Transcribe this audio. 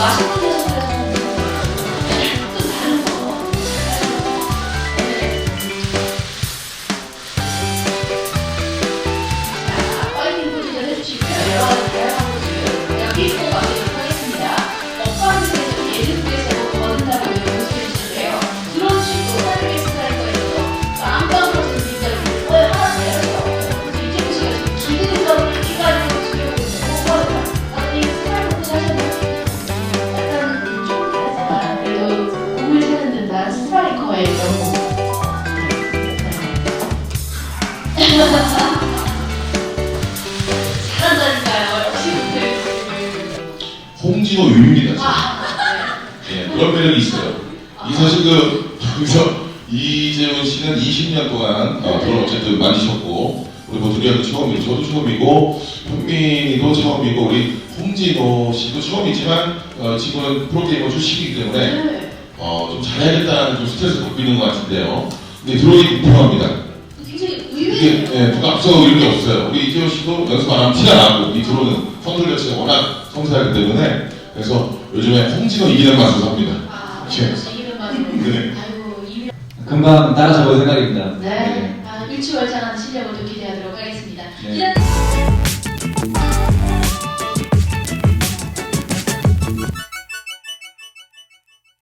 맛 스트라이커의 너무 잘한다니까요 역시 홍진호 유입니다. 지금. 아, 예, 그런 매력이 있어요. 이 사실 그 여기서 이재훈 씨는 20년 동안 어, 돈을 어쨌든 만지셨고 우리 모두리아도 처음이고 저도 처음이고 현민이도 처음이고 우리 홍진호 씨도 처음이지만 어, 지금은 프로게이머 출신이기 때문에 네. 어, 좀 잘해야겠다는 좀 스트레스 받고 있는 것 같은데요. 근데 들어오기 불편합니다. 굉장히 이게 의외예요 예, 누가 앞서 이런 게 없어요. 우리 이재호 씨도 연습 안 하면 티가 나고 이 들어오는 컨트롤 자체가 워낙 성실하기 때문에 그래서 요즘에 홍진호 이기는 맛으로 삽니다. 아, 예. 이기는 맛으로 네. 아이고 이명 금방 따라잡을 생각입니다. 네. 아, 일치월장한 실력을 또 기대하도록 하겠습니다. 네. 이런